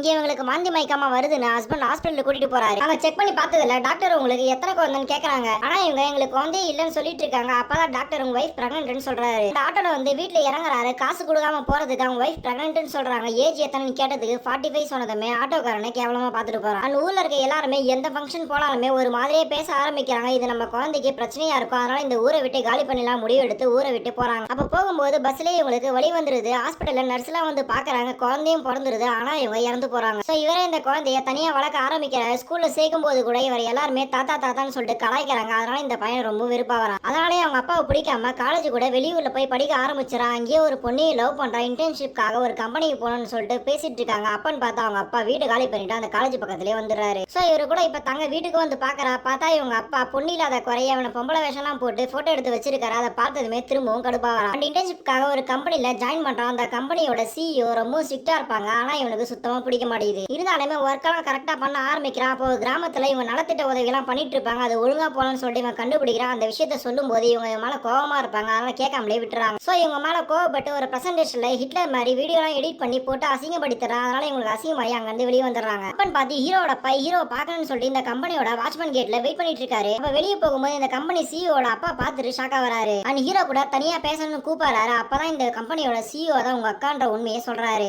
இங்கே இவங்களுக்கு மாந்தி மயக்கமா வருதுன்னு ஹஸ்பண்ட் ஹாஸ்பிட்டல் கூட்டிட்டு போறாரு. அவங்க செக் பண்ணி பார்த்ததுல டாக்டர் உங்களுக்கு எத்தனை குழந்தைன்னு கேக்குறாங்க. ஆனா இவங்க எங்களுக்கு குழந்தையே இல்லைன்னு சொல்லிட்டு இருக்காங்க. அப்பதான் டாக்டர் உங்க வைஃப் பிரெக்னன்ட்னு சொல்றாரு. இந்த ஆட்டோல வந்து வீட்டுல இறங்குறாரு. காசு கொடுக்காம போறதுக்கு அவங்க ஒய்ஃப் பிரெக்னன்ட்னு சொல்றாங்க. ஏஜ் எத்தனைன்னு கேட்டதுக்கு ஃபார்ட்டி ஃபைவ் சொன்னதுமே ஆட்டோக்காரனை கேவலமா பார்த்துட்டு போறான். அந்த ஊர்ல இருக்க எல்லாருமே எந்த ஃபங்க்ஷன் போனாலுமே ஒரு மாதிரியே பேச ஆரம்பிக்கிறாங்க. இது நம்ம குழந்தைக்கு பிரச்சனையா இருக்கும். அதனால இந்த ஊரை விட்டு காலி பண்ணலாம் முடிவு எடுத்து ஊரை விட்டு போறாங்க. அப்ப போகும்போது பஸ்லயே இவங்களுக்கு வழி வந்துருது. ஹாஸ்பிட்டல்ல நர்ஸ்லாம் வந்து பாக்குறாங்க. குழந்தையும் பிறந்துருது. ஆனா இவங்க இறந்து போறாங்க. சோ இவரே இந்த குழந்தைய தனியா வளர்க்க ஆரம்பிக்கிறாரு. ஸ்கூல்ல சேர்க்கும் போது கூட இவர் எல்லாருமே தாத்தா தாத்தான்னு சொல்லிட்டு கலாய்க்கிறாங்க. அதனால இந்த பையன் ரொம்ப விருப்பா வரான். அதனாலே அவங்க அப்பாவை பிடிக்காம காலேஜ் கூட வெளியூர்ல போய் படிக்க ஆரம்பிச்சிடறான் அங்கேயே ஒரு பொண்ணையை லவ் பண்றான் இன்டர்ன்ஷிப்காக ஒரு கம்பெனிக்கு போகணும்னு சொல்லிட்டு பேசிட்டு இருக்காங்க. அப்பன்னு பார்த்தா அவங்க அப்பா வீடு காலி பண்ணிட்டு அந்த காலேஜ் பக்கத்துலயே வந்துடுறாரு. சோ இவரு கூட இப்ப தங்க வீட்டுக்கு வந்து பாக்குறா. பார்த்தா இவங்க அப்பா பொண்ணு இல்லாத குறைய அவனை பொம்பளை வேஷம்லாம் போட்டு போட்டோ எடுத்து வச்சிருக்காரு. அதை பார்த்ததுமே திரும்பவும் கடுப்பா வரான். அந்த இன்டர்ன்ஷிப்காக ஒரு கம்பெனில ஜாயின் பண்றான். அந்த கம்பெனியோட சிஇஓ ரொம்ப ஸ்ட்ரிக்டா இருப்பாங்க. ஆனா இவனுக்கு சுத்தமா பிடிக்க மாட்டேங்குது. இருந்தாலுமே ஒர்க் எல்லாம் கரெக்டா பண்ண ஆரம்பிக்கிறான். அப்போ கிராமத்துல இவங்க நலத்திட்ட உதவி எல்லாம் பண்ணிட்டு இருப்பாங்க. அது ஒழுங்கா போலன்னு சொல்லிட்டு இவன் கண்டுபிடிக்கிறான். அந்த விஷயத்த சொல்லும் போது இவங்க மேல கோவமா இருப்பாங்க. அதனால கேட்காமலே விட்டுறாங்க. சோ இவங்க மேல கோவப்பட்டு ஒரு பிரசன்டேஷன்ல ஹிட்லர் மாதிரி வீடியோ எல்லாம் எடிட் பண்ணி போட்டு அசிங்கப்படுத்துறான் அதனால இவங்களுக்கு அசிங்கமாயி அங்க இருந்து வெளியே வந்துடுறாங்க. அப்பன்னு பார்த்து ஹீரோட பை ஹீரோ பார்க்கணும்னு சொல்லிட்டு இந்த கம்பெனியோட வாட்ச்மேன் கேட்ல வெயிட் பண்ணிட்டு இருக்காரு. அப்ப வெளியே போகும்போது இந்த கம்பெனி சிஇஓட அப்பா பார்த்துட்டு ஷாக்கா வராரு. அண்ட் ஹீரோ கூட தனியா பேசணும்னு கூப்பிடுறாரு. அப்பதான் இந்த கம்பெனியோட சிஇஓ தான் உங்க அக்கான்ற உண்மையை சொல்றாரு.